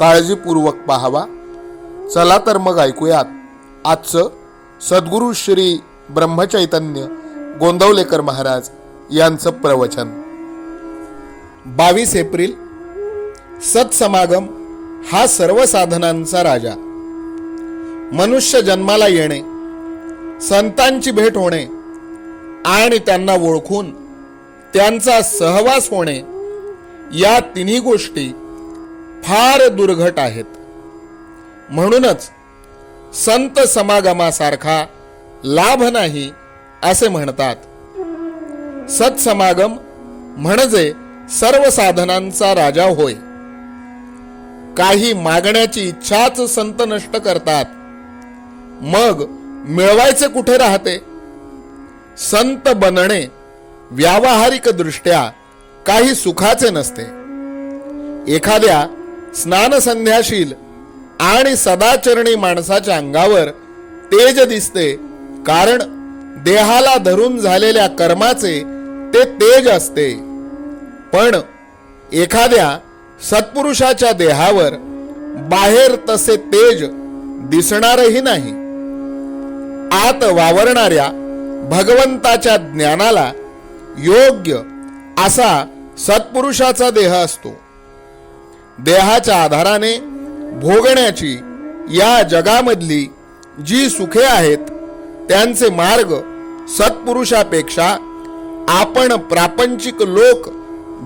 काळजीपूर्वक पाहावा. चला तर मग ऐकूयात. आजचं सद्गुरू श्री ब्रह्मचैतन्य गोंदवलेकर महाराज यांचं प्रवचन. बावीस एप्रिल सत्समागम हा सर्व साधनांचा राजा. मनुष्य जन्माला येणे संतांची भेट होणे आणि त्यांना ओळखून त्यांचा सहवास होणे या तिन्ही गोष्टी फार दुर्घट आहेत. म्हणूनच संत समागमासारखा लाभ नाही असे म्हणतात. सत्समागम म्हणजे सर्व साधनांचा राजा होय. काही मागण्याची इच्छाच संत नष्ट करतात. मग मिळवायचे कुठे राहते? संत बनणे व्यावहारिक दृष्ट्या काही सुखाचे नसते. एखाद्या स्नान संध्याशील आणि सदाचरणी माणसाच्या अंगावर तेज दिसते. कारण देहाला धरून झालेल्या कर्माचे ते तेज असते. पण एखाद्या सत्पुरुषाच्या देहावर बाहेर तसे तेज दिसणारही नाही. आत वावरणाऱ्या भगवंताच्या ज्ञानाला योग्य असा सत्पुरुषाचा देह असतो. देहाच्या आधाराने भोगण्याची या जगामधली जी सुखे आहेत त्यांचे मार्ग सत्पुरुषापेक्षा आपण प्रापंचिक लोक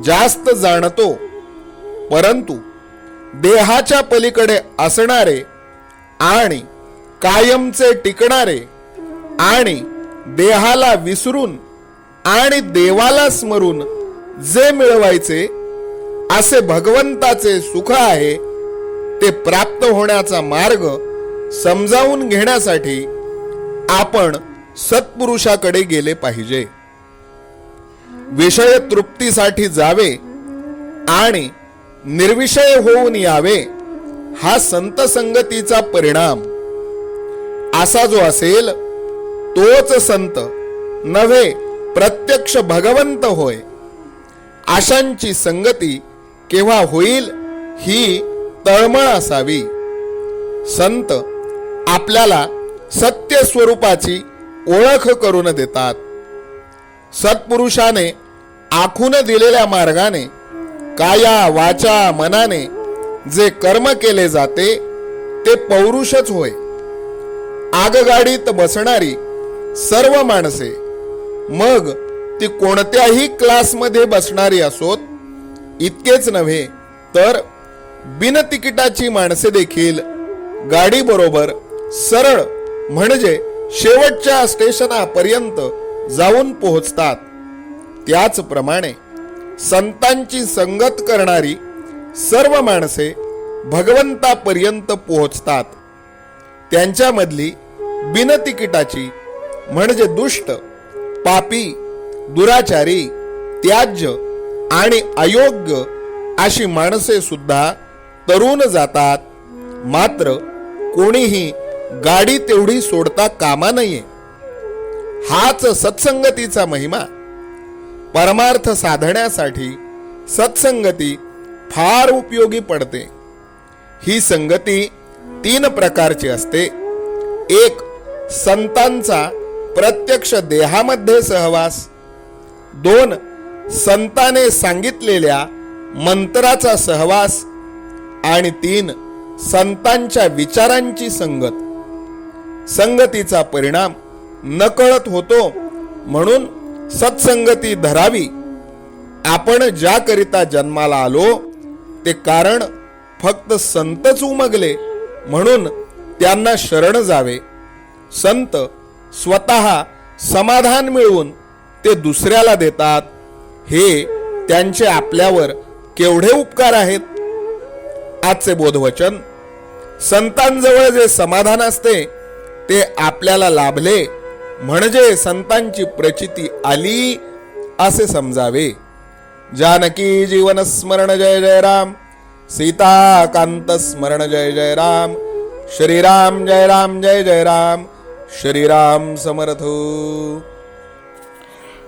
जास्त जाणतो. परंतु देहाच्या पलीकडे असणारे आणि कायमचे टिकणारे आणि देहाला विसरून आणि देवाला स्मरून जे मिळवायचे असे भगवंताचे सुख आहे ते प्राप्त होण्याचा मार्ग समजावून घेण्यासाठी आपण सत्पुरुषाकडे गेले पाहिजे. विषय तृप्तीसाठी जावे आणि निर्विषय होऊन यावे हा संत संगतीचा परिणाम. असा जो असेल तोच संत नव्हे प्रत्यक्ष भगवंत होय. आशांची संगती केव्हा होईल ही तळमळ असावी. संत आपल्याला सत्य स्वरूपाची ओळख करून देतात. सत्पुरुषाने आखून दिलेल्या मार्गाने काया वाचा मनाने जे कर्म केले जाते ते पौरुषच होय. आगगाडीत बसणारी सर्व माणसे मग ती कोणत्याही क्लासमध्ये बसणारी असोत इतकेच नव्हे तर बिनतिकिटाची माणसे देखील गाडी बरोबर सरळ म्हणजे शेवटच्या स्टेशनापर्यंत जाऊन पोहोचतात. त्याचप्रमाणे संतांची संगत करणारी सर्व माणसे भगवंतापर्यंत पोहोचतात. त्यांच्यामधली बिनतिकिटाची म्हणजे दुष्ट पापी दुराचारी त्याज्य आणि अयोग्य अशी माणसे सुद्धा तरुण जातात. मात्र कोणीही गाडी तेवढी सोडता कामा नये. हाच सत्संगतीचा महिमा. परमार्थ साधण्यासाठी सत्संगती फार उपयोगी पडते. ही संगती तीन प्रकारची असते. एक संतांचा प्रत्यक्ष देहामध्ये सहवास. दोन संताने सांगितलेल्या मंत्राचा सहवास आणि तीन संतांच्या विचारांची संगत. संगतीचा परिणाम नकळत होतो म्हणून सत्संगती धरावी. आपण ज्याकरिता जन्माला आलो ते कारण फक्त संतच उमगले म्हणून त्यांना शरण जावे. संत स्वतः समाधान मिळवून ते दुसऱ्याला देतात. हे त्यांचे आपल्यावर केवढे उपकार आहेत? आजचे बोधवचन संतांजवळ जे समाधान असते ते आपल्याला लाभले म्हणजे संतांची प्रचिती आली असे समजावे. जानकी जीवन स्मरण जय जय राम. सीताकांत स्मरण जय जय राम. श्रीराम जय राम जय जय राम. श्रीराम समर्थ.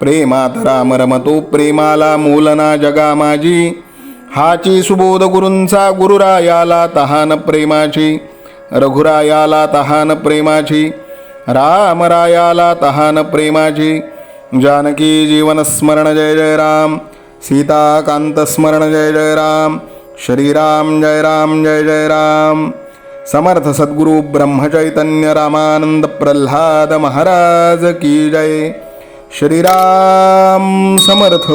प्रेमात राम रमतो प्रेमाला मूलना जगा माझी. हाची सुबोध गुरूंचा गुरुरायाला तहान प्रेमाची. रघुरायाला तहान प्रेमाची. रामरायाला तहान प्रेमाची. जानकी जीवन स्मरण जय जय राम. सीताकांत स्मरण जय जय राम. श्रीराम जय राम जय जय राम. समर्थ सद्गुरु ब्रह्मचैतन्य रामानंद प्रल्हाद महाराज की जय. श्रीराम समर्थ।